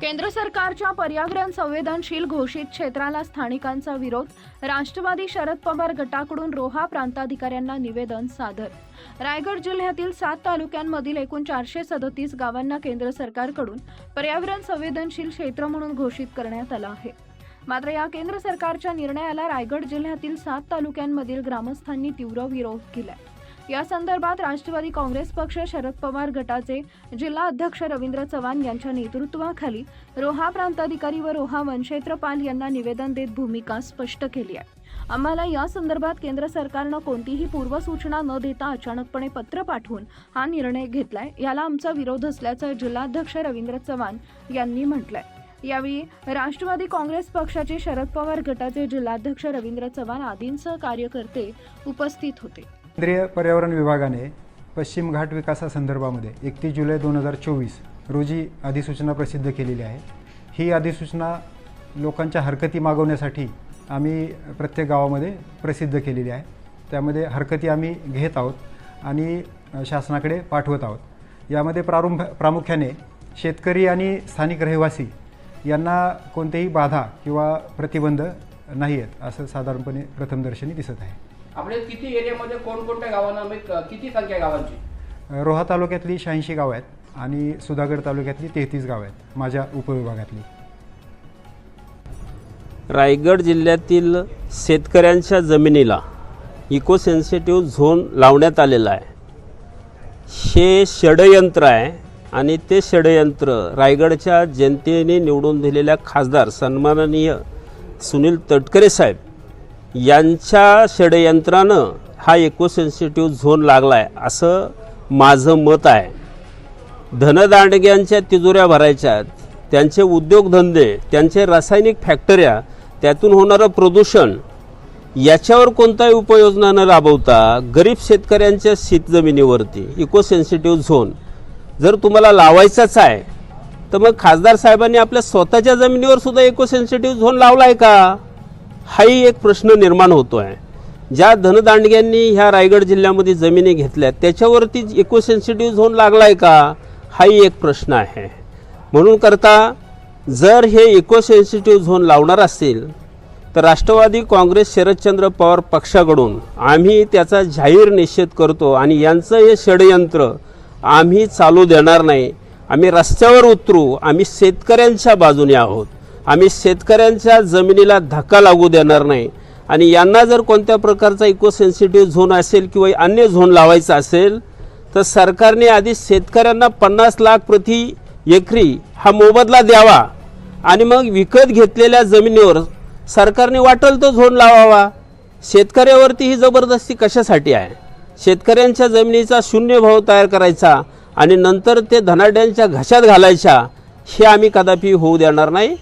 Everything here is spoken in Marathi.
केंद्र सरकारच्या पर्यावरण संवेदनशील घोषित क्षेत्राला स्थानिकांचा विरोध राष्ट्रवादी शरद पवार गटाकडून रोहा प्रांताधिकाऱ्यांना निवेदन सादर. रायगड जिल्ह्यातील सात तालुक्यांमधील एकूण चारशे सदतीस गावांना केंद्र सरकारकडून पर्यावरण संवेदनशील क्षेत्र म्हणून घोषित करण्यात आलं आहे. मात्र या केंद्र सरकारच्या निर्णयाला रायगड जिल्ह्यातील सात तालुक्यांमधील ग्रामस्थांनी तीव्र विरोध केलाय. या संदर्भात राष्ट्रवादी काँग्रेस पक्ष शरद पवार गटाचे जिल्हा अध्यक्ष रवींद्र चव्हाण यांच्या नेतृत्वाखाली रोहा प्रांताधिकारी व रोहा वनक्षेत्रपाल यांना निवेदन देत भूमिका स्पष्ट केली आहे. आम्हाला या संदर्भात केंद्र सरकारनं कोणतीही पूर्वसूचना न देता अचानकपणे पत्र पाठवून हा निर्णय घेतलाय. याला आमचा विरोध असल्याचं जिल्हाध्यक्ष रवींद्र चव्हाण यांनी म्हटलंय. यावेळी राष्ट्रवादी काँग्रेस पक्षाचे शरद पवार गटाचे जिल्हाध्यक्ष रवींद्र चव्हाण आदींसह कार्यकर्ते उपस्थित होते. केंद्रीय पर्यावरण विभागाने पश्चिम घाट विकासासंदर्भामध्ये एकतीस जुलै दोन हजार चोवीस रोजी अधिसूचना प्रसिद्ध केलेली आहे. ही अधिसूचना लोकांच्या हरकती मागवण्यासाठी आम्ही प्रत्येक गावामध्ये प्रसिद्ध केलेली आहे. त्यामध्ये हरकती आम्ही घेत आहोत आणि शासनाकडे पाठवत आहोत. यामध्ये प्रारंभ प्रामुख्याने शेतकरी आणि स्थानिक रहिवासी यांना कोणतेही बाधा किंवा प्रतिबंध नाही आहेत असं साधारणपणे प्रथमदर्शनी दिसत आहे. आपल्या किती एरियामध्ये कोणकोणत्या गावांना म्हणजे किती संख्या आहे गावांची? रोहा तालुक्यातली शहाऐंशी गावं आहेत आणि सुधागड तालुक्यातली तेहतीस गावं आहेत माझ्या उपविभागातली. रायगड जिल्ह्यातील शेतकऱ्यांच्या जमिनीला इको सेन्सिटिव्ह झोन लावण्यात आलेला आहे. हे षडयंत्र आहे आणि ते षडयंत्र रायगडच्या जनतेने निवडून दिलेल्या खासदार सन्माननीय सुनील तटकरे साहेब यांच्या षडयंत्रानं हा इको सेन्सिटिव्ह झोन लागला आहे असं माझं मत आहे. धनदांडग्यांच्या तिजोऱ्या भरायच्या त्यांचे उद्योगधंदे त्यांचे रासायनिक फॅक्टऱ्या त्यातून होणारं प्रदूषण याच्यावर कोणताही उपाययोजना न राबवता गरीब शेतकऱ्यांच्या शेतजमिनीवरती इको सेन्सिटिव्ह झोन जर तुम्हाला लावायचाच आहे तर मग खासदार साहेबांनी आपल्या स्वतःच्या जमिनीवर सुद्धा इको सेन्सिटिव्ह झोन लावला आहे का? हाही एक प्रश्न निर्माण होतो आहे ज्या धनदांडग्यांनी ह्या रायगड जिल्ह्यामध्ये जमिनी घेतल्या त्याच्यावरती इको सेन्सिटिव्ह झोन लागला आहे का? हाही एक प्रश्न आहे. म्हणून करता जर हे इको सेन्सिटिव्ह झोन लावणार असेल तर राष्ट्रवादी काँग्रेस शरदचंद्र पवार पक्षाकडून आम्ही त्याचा जाहीर निषेध करतो आणि यांचं हे षडयंत्र आम्ही चालू देणार नाही. आम्ही रस्त्यावर उतरू आम्ही शेतकऱ्यांच्या बाजूने आहोत. आम्ही शेतकऱ्यांच्या जमिनीला धक्का लागू देणार नाही. आणि यांना जर कोणत्या प्रकारचा इको सेन्सिटिव्ह झोन असेल किंवा अन्य झोन लावायचा असेल तर सरकारने आधी शेतकऱ्यांना पन्नास लाख प्रति एकरी हा मोबदला द्यावा. आणि मग विकत घेतलेल्या जमिनीवर सरकारने वाटेल तो झोन लावावा. शेतकऱ्यावरती ही जबरदस्ती कशासाठी आहे? शेतकऱ्यांच्या जमिनीचा शून्य भाव तयार करायचा आणि नंतर ते धनाड्यांच्या घशात घालायच्या हे आम्ही कदापि होऊ देणार नाही.